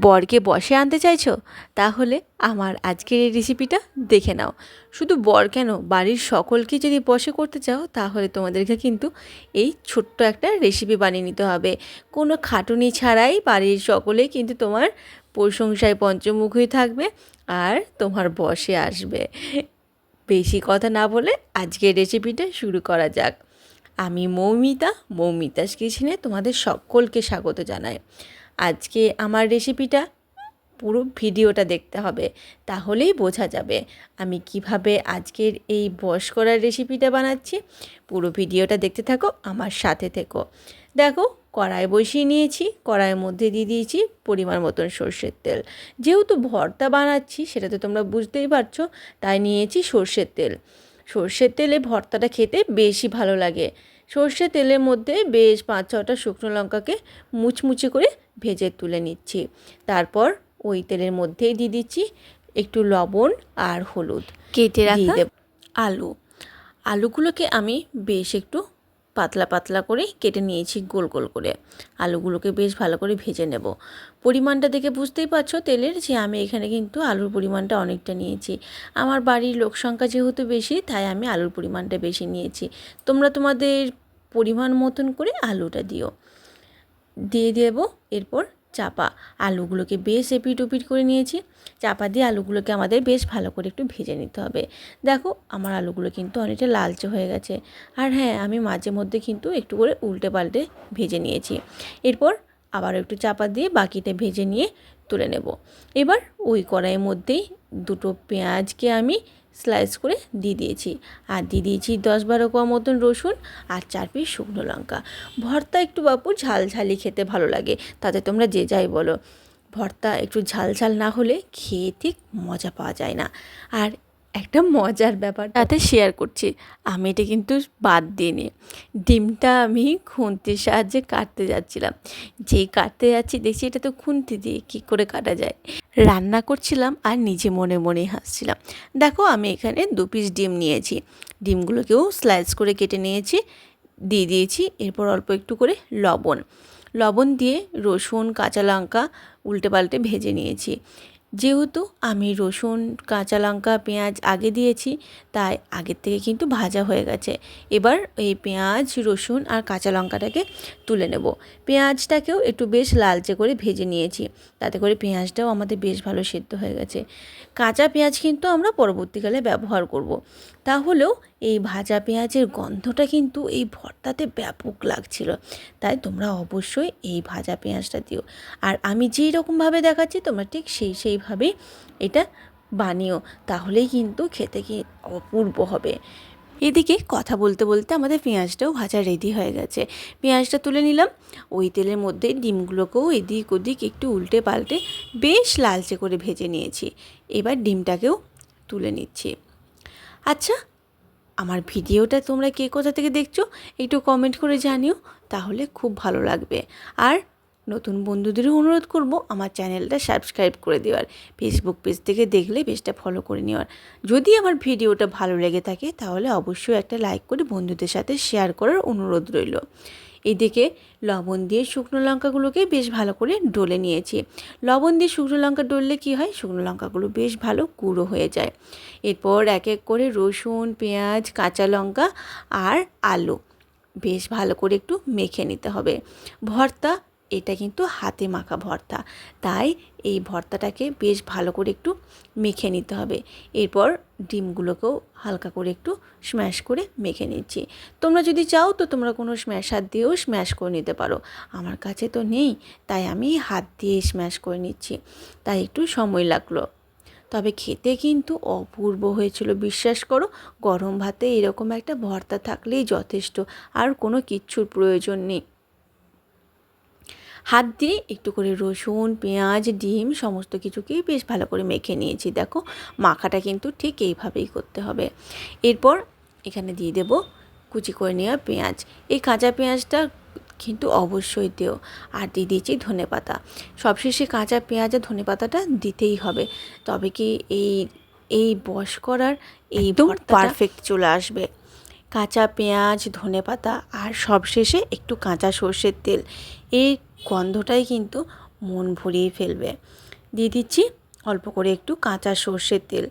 বরকে বসে আনতে চাইছো? তাহলে আমার আজকের এই রেসিপিটা দেখে নাও। শুধু বর কেন? বাড়ির সকলকে যদি বসে করতে চাও, তাহলে তোমাদেরকে কিন্তু এই ছোট্ট একটা রেসিপি বানিয়ে নিতে হবে। কোনো খাটুনি ছাড়াই বাড়ির সকলে কিন্তু তোমার প্রশংসায় পঞ্চমুখ হয়ে থাকবে আর তোমার বসে আসবে। বেশি কথা না বলে আজকের রেসিপিটা শুরু করা যাক। আমি মৌমিতা, মৌমিতাস কিচেনে তোমাদের সকলকে স্বাগত জানাই। আজকে আমার রেসিপিটা পুরো ভিডিওটা দেখতে হবে, তাহলেই বোঝা যাবে আমি কীভাবে আজকের এই বস করার রেসিপিটা বানাচ্ছি। পুরো ভিডিওটা দেখতে থাকো, আমার সাথে থেকো। দেখো, কড়াই বসিয়ে নিয়েছি, কড়াইয়ের মধ্যে দিয়ে দিয়েছি পরিমাণ মতন সর্ষের তেল। যেহেতু ভর্তা বানাচ্ছি, সেটা তো তোমরা বুঝতেই পারছ, তাই নিয়েছি সর্ষের তেল। সর্ষের তেলে ভর্তাটা খেতে বেশি ভালো লাগে। সর্ষে তেলের মধ্যে বেশ পাঁচ ছটা শুকনো লঙ্কাকে মুচমুচে করে ভেজে তুলে নিচ্ছি। তারপর ওই তেলের মধ্যেই দিয়ে দিচ্ছি একটু লবণ আর হলুদ। কেটে রাখা আলু। আলুগুলোকে আমি বেশ একটু পাতলা পাতলা করে কেটে নিয়েছি গোল গোল করে। আলুগুলোকে বেশ ভালো করে ভেজে নেব। পরিমাণটা দেখে বুঝতেই পারছ তেলের যে আমি এখানে কিন্তু আলুর পরিমাণটা অনেকটা নিয়েছি। আমার বাড়ির লোক সংখ্যা যেহেতু বেশি তাই আমি আলুর পরিমাণটা বেশি নিয়েছি। তোমরা তোমাদের পরিমাণ মতন করে আলুটা দিও। দিয়ে দেবো, এরপর চাপা আলুগুলোকে বেশ এপিট উপিট করে নিয়েছি। চাপা দিয়ে আলুগুলোকে আমাদের বেশ ভালো করে একটু ভেজে নিতে হবে। দেখো, আমার আলুগুলো কিন্তু অনেকটা লালচে হয়ে গেছে। আর হ্যাঁ আমি মাঝে মধ্যে কিন্তু একটু করে উল্টে পাল্টে ভেজে নিয়েছি। এরপর আবার একটু চাপা দিয়ে বাকিটা ভেজে নিয়ে তুলে নেব। এবার ওই কড়াইয়ের মধ্যেই দুটো পেঁয়াজকে আমি স্লাইস করে দিয়ে দিয়েছি। আর দিয়ে দিয়েছি দশ বারো কোয়া মতন রসুন আর চার পিস শুকনো লঙ্কা। ভর্তা একটু বাপু ঝাল ঝালি খেতে ভালো লাগে, তাতে তোমরা যে যাই বলো। ভর্তা একটু ঝাল ঝাল না হলে খেয়ে ঠিক মজা পাওয়া যায় না। আর একটা মজার ব্যাপার তাতে শেয়ার করছি। আমি এটা কিন্তু বাদ দিইনি। ডিমটা আমি খুন্তির সাহায্যে কাটতে যাচ্ছিলাম। যেই কাটতে যাচ্ছি, দেখছি এটা তো খুন্তি দিয়ে কী করে কাটা যায়। রান্না করছিলাম আর নিজে মনে মনে হাসছিলাম। দেখো, আমি এখানে দু পিস ডিম নিয়েছি। ডিমগুলোকেও স্লাইস করে কেটে নিয়েছি, দিয়ে দিয়েছি, এরপর অল্প একটু করে লবণ। লবণ দিয়ে রসুন, কাঁচা লঙ্কা উল্টে পাল্টে ভেজে নিয়েছি। যেহেতু আমি রসুন, কাঁচা লঙ্কা, পেঁয়াজ আগে দিয়েছি, তাই আগের থেকে কিন্তু ভাজা হয়ে গেছে। এবার এই পেঁয়াজ, রসুন আর কাঁচা লঙ্কাটাকে তুলে নেব। পেঁয়াজটাকেও একটু বেশ লালচে করে ভেজে নিয়েছি। তাতে করে পেঁয়াজটাও আমাদের বেশ ভালো সেদ্ধ হয়ে গেছে। কাঁচা পেঁয়াজ কিন্তু আমরা পরবর্তীকালে ব্যবহার করব। তাহলেও এই ভাজা পেঁয়াজের গন্ধটা কিন্তু এই ভর্তাতে ব্যাপক লাগছিল। তাই তোমরা অবশ্যই এই ভাজা পেঁয়াজটা দিও। আর আমি যেই রকমভাবে দেখাচ্ছি, তোমরা ঠিক সেই সেইভাবেই এটা বানিও। তাহলেই কিন্তু খেতে কি অপূর্ব হবে। এদিকে কথা বলতে বলতে আমাদের পেঁয়াজটাও ভাজা রেডি হয়ে গেছে। পেঁয়াজটা তুলে নিলাম। ওই তেলের মধ্যে ডিমগুলোকেও এদিক ওদিক একটু উল্টে পাল্টে বেশ লালচে করে ভেজে নিয়েছি। এবার ডিমটাকেও তুলে নিচ্ছি। আচ্ছা আমার ভিডিওটা তোমরা কে কোথা থেকে দেখছ একটু কমেন্ট করে জানিও, তাহলে খুব ভালো লাগবে। আর নতুন বন্ধুদেরও অনুরোধ করব আমার চ্যানেলটা সাবস্ক্রাইব করে দেওয়ার ফেসবুক পেজ থেকে দেখলে পেজটা ফলো করে নেওয়ার। যদি আমার ভিডিওটা ভালো লেগে থাকে, তাহলে অবশ্যই একটা লাইক করে বন্ধুদের সাথে শেয়ার করার অনুরোধ রইল। এদিকে লবণ দিয়ে শুকনো লঙ্কাগুলোকে বেশ ভালো করে ডলে নিয়েছি। লবণ দিয়ে শুকনো লঙ্কা ডললে কী হয়? শুকনো লঙ্কাগুলো বেশ ভালো গুঁড়ো হয়ে যায়। এরপর এক এক করে রসুন, পেঁয়াজ, কাঁচা লঙ্কা আর আলু বেশ ভালো করে একটু মেখে নিতে হবে। ভর্তা এটা কিন্তু হাতে মাখা ভর্তা। তাই এই ভর্তাটাকে বেশ ভালো করে একটু মেখে নিতে হবে। এরপর ডিমগুলোকেও হালকা করে একটু স্ম্যাশ করে মেখে নিচ্ছি। তোমরা যদি চাও তো তোমরা কোনো স্ম্যাশ হাত দিয়েও স্ম্যাশ করে নিতে পারো। আমার কাছে তো নেই, তাই আমি হাত দিয়ে স্ম্যাশ করে নিচ্ছি। তাই একটু সময় লাগল। তবে খেতে কিন্তু অপূর্ব হয়েছিল, বিশ্বাস করো। গরম ভাতে এরকম একটা ভর্তা থাকলেই যথেষ্ট। আর কোনো কিচ্ছুর প্রয়োজন নেই। হাত দিয়ে একটু করে রসুন পেঁয়াজ ডিম সমস্ত কিছুকেই বেশ ভালো করে মেখে নিয়েছি। দেখো মাখাটা কিন্তু ঠিক এইভাবেই করতে হবে। এরপর এখানে দিয়ে দেব কুচি করে নেওয়া পেঁয়াজ। এই কাঁচা পেঁয়াজটা কিন্তু অবশ্যই দেও। আর দিয়ে দিয়েছি ধনে পাতা। সবশেষে কাঁচা পেঁয়াজ আর ধনে পাতাটা দিতেই হবে। তবে কি এই এই বস করার এই পারফেক্ট চলে আসবে। কাঁচা পেঁয়াজ, ধনে পাতা আর সবশেষে একটু কাঁচা সর্ষের তেল। এই গন্ধটাই কিন্তু মন ভরিয়ে ফেলবে। দিয়ে দিচ্ছি অল্প করে একটু কাঁচা সর্ষের তেল।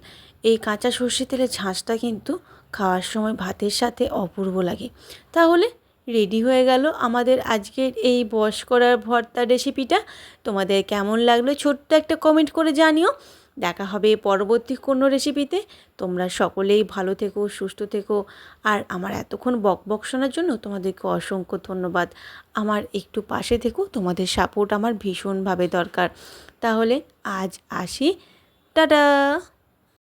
এই কাঁচা সর্ষের তেলের ঝাঁঝটা কিন্তু খাওয়ার সময় ভাতের সাথে অপূর্ব লাগে। তাহলে রেডি হয়ে গেল আমাদের আজকের এই বস করার ভর্তা রেসিপিটা। তোমাদের কেমন লাগল ছোট্ট একটা কমেন্ট করে জানিও। দেখা হবে পরবর্তী কোনো রেসিপিতে তোমরা সকলেই ভালো থেকো, সুস্থ থেকো। আর আমার এতক্ষণ বক বক শোনার জন্য তোমাদেরকে অসংখ্য ধন্যবাদ। আমার একটু পাশে থেকো, তোমাদের সাপোর্ট আমার ভীষণভাবে দরকার। তাহলে আজ আসি। টাটা!